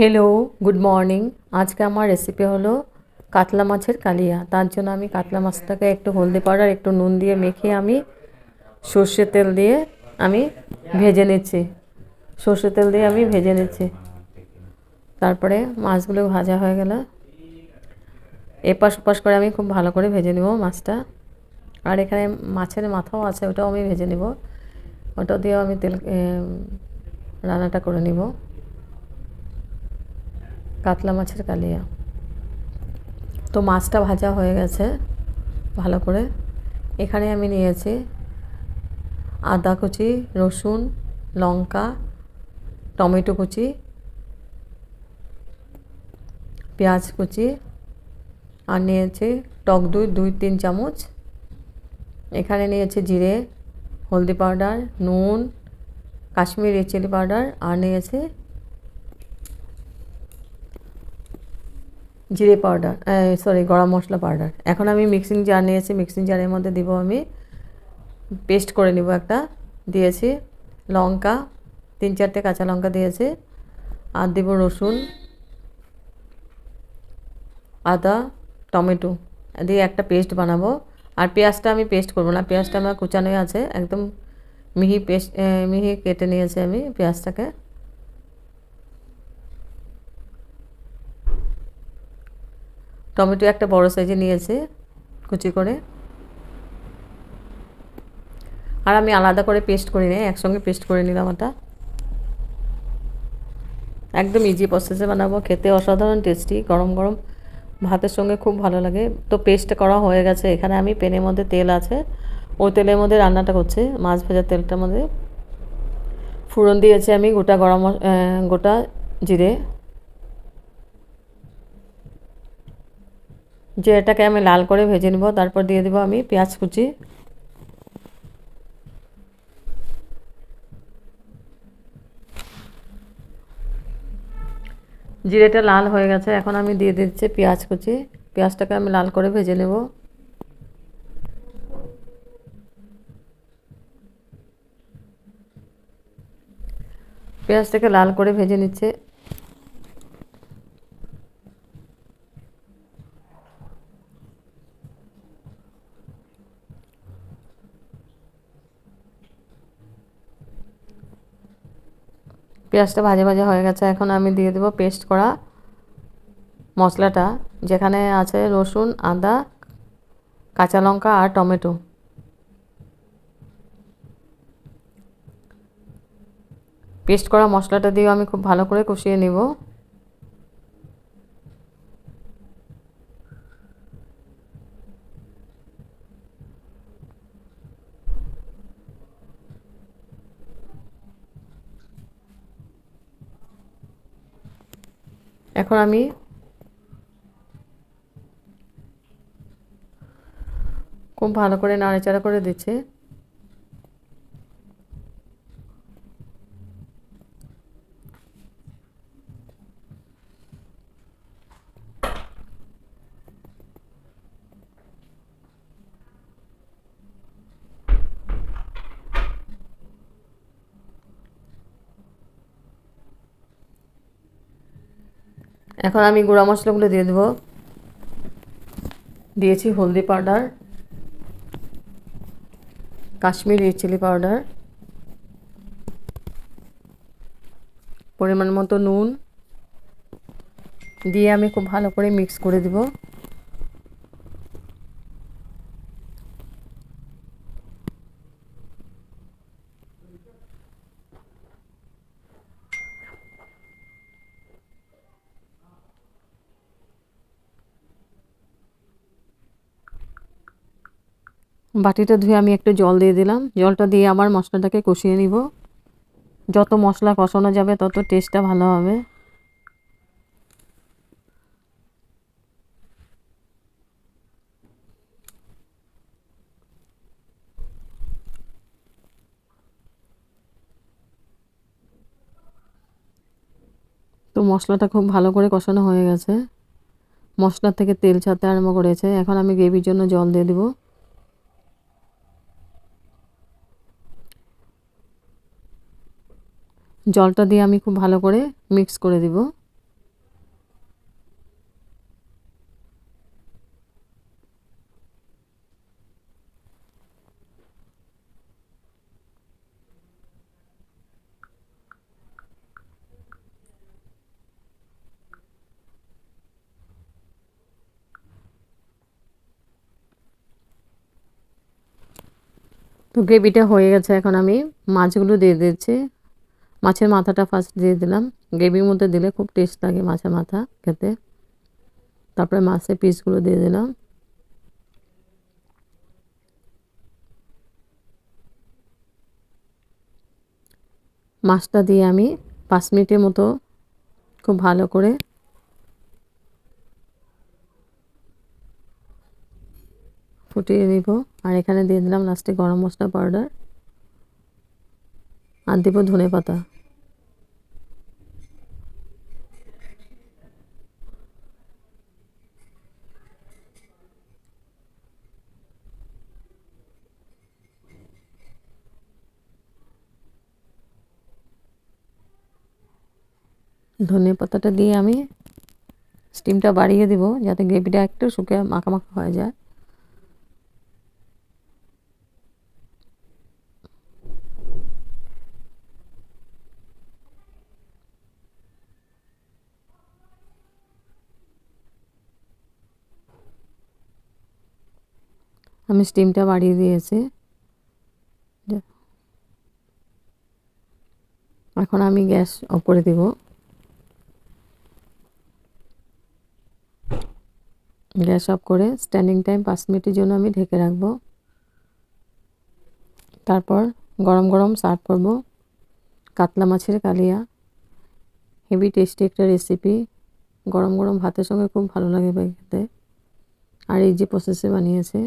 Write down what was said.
Hello good morning আজকে আমার recipe হলো কাতলা মাছের কালিয়া। তার জন্য আমি কাতলা মাছটাকে একটু হলদি পাউডার একটু নুন দিয়ে মেখে আমি সর্ষের তেল দিয়ে আমি ভেজে নিচ্ছি। সর্ষের তেল দিয়ে আমি ভেজে নিচ্ছি। তারপরে মাছগুলো ভাজা হয়ে গেলে এপাশ ওপাশ করে আমি খুব ভালো করে ভেজে নেব মাছটা। আর এখানে মাছের মাথাও আছে, ওটাও আমি ভেজে নেব। ওটা দিয়েও আমি তেল রান্নাটা করে নিব। কাতলা মাছের কালিয়া। তো মাছটা ভাজা হয়ে গেছে ভালো করে। এখানে আমি নিয়েছি আদা কুচি, রসুন, লঙ্কা, টমেটো কুচি, পেঁয়াজ কুচি, আর নিয়েছি টক দই দুই তিন চামচ। এখানে নিয়েছি জিরে, হলদি পাউডার, নুন, কাশ্মীরি চিলি পাউডার, আর নিয়েছি জিরে পাউডার সরি গরম মশলা পাউডার। এখন আমি মিক্সিং জার নিয়েছি মিক্সিং জারের মধ্যে দিব আমি পেস্ট করে নিব একটা, দিয়েছি লঙ্কা, তিন চারটে কাঁচা লঙ্কা দিয়েছি, আর দিব রসুন, আদা, টমেটো, দিয়ে একটা পেস্ট বানাবো। আর পেঁয়াজটা আমি পেস্ট করব না, পেঁয়াজটা আমার কুচানোই আছে, একদম মিহি পেস্ট মিহি কেটে নিয়েছি আমি পেঁয়াজটাকে। টমেটো একটা বড় সাইজে নিয়েছে, কুচি করে। আর আমি আলাদা করে পেস্ট করি নাই, একসঙ্গে পেস্ট করে নিলাম ওটা। একদম ইজি প্রসেসে বানাবো, খেতে অসাধারণ টেস্টি গরম গরম ভাতের সঙ্গে খুব ভালো লাগে। তো পেস্ট করা হয়ে গেছে, এখানে আমি পেনের মধ্যে তেল আছে। ওই তেলের মধ্যে রান্নাটা করছে, মাছ ভাজার তেলটার মধ্যে। ফোড়ন দিয়েছি আমি গোটা গরম গোটা জিরে। জিরেটাকে আমি লাল করে ভেজে নেব, তারপর দিয়ে দেবো আমি পেঁয়াজ কুচি। জিরেটা লাল হয়ে গেছে, এখন আমি দিয়ে দিচ্ছি পেঁয়াজ কুচি। পেঁয়াজটাকে আমি লাল করে ভেজে নেব। পেঁয়াজটাকে লাল করে ভেজে নিচ্ছে। পেঁয়াজটা ভাজা ভাজা হয়ে গেছে, এখন আমি দিয়ে দেবো পেস্ট করা মশলাটা, যেখানে আছে রসুন, আদা, কাঁচা লঙ্কা আর টমেটো। পেস্ট করা মশলাটা দিয়ে আমি খুব ভালো করে কষিয়ে নিব। এখন আমি খুব ভালো করে নাড়াচাড়া করে দিচ্ছি। এখন আমি গুঁড়া মশলাগুলো দিয়ে দেবো। দিয়েছি হলদি পাউডার, কাশ্মীরি চিলি পাউডার, পরিমাণ মতো নুন। দিয়ে আমি খুব ভালো করে মিক্স করে দেব। বাটিটা ধুয়ে আমি একটু জল দিয়ে দিলাম। জলটা দিয়ে আবার মশলাটাকে কষিয়ে নিব। যত মশলা কষানো যাবে, তত টেস্টটা ভালো হবে। তো মশলাটা খুব ভালো করে কষানো হয়ে গেছে। মশলা থেকে তেল ছাড়তে আরম্ভ করেছে। এখন আমি গ্রেভির জন্য জল দিয়ে দিব। জলটা দিয়ে আমি খুব ভালো করে মিক্স করে দিব। তো গ্রেভিটা হয়ে গেছে, এখন আমি মাছগুলো দিয়ে দিচ্ছি। মাছের মাথাটা ফার্স্ট দিয়ে দিলাম। গ্রেভির মধ্যে দিলে খুব টেস্ট লাগে মাছের মাথা খেতে। তারপরে মাছের পিসগুলো দিয়ে দিলাম। মাছটা দিয়ে আমি পাঁচ মিনিটের মতো খুব ভালো করে ফুটিয়ে নিব। আর এখানে দিয়ে দিলাম লাস্টে গরম মশলা পাউডার আর দিব ধনে পাতা। ধনে পাতাটা দিয়ে আমি স্টিমটা বাড়িয়ে দেবো যাতে গ্রেভিটা একটু শুকিয়ে মাখা মাখা হয়ে যায়। আমি স্টিমটা বাড়িয়ে দিয়েছি। এখন আমি গ্যাস অফ করে দিব। গ্যাস অফ করে স্ট্যান্ডিং টাইম পাঁচ মিনিটের জন্য আমি ঢেকে রাখব। তারপর গরম গরম সার্ভ করব। কাতলা মাছের কালিয়া। হেভি টেস্টি একটা রেসিপি গরম গরম ভাতের সঙ্গে খুব ভালো লাগে খেতে। আর এই যে প্রসেসে বানিয়েছে।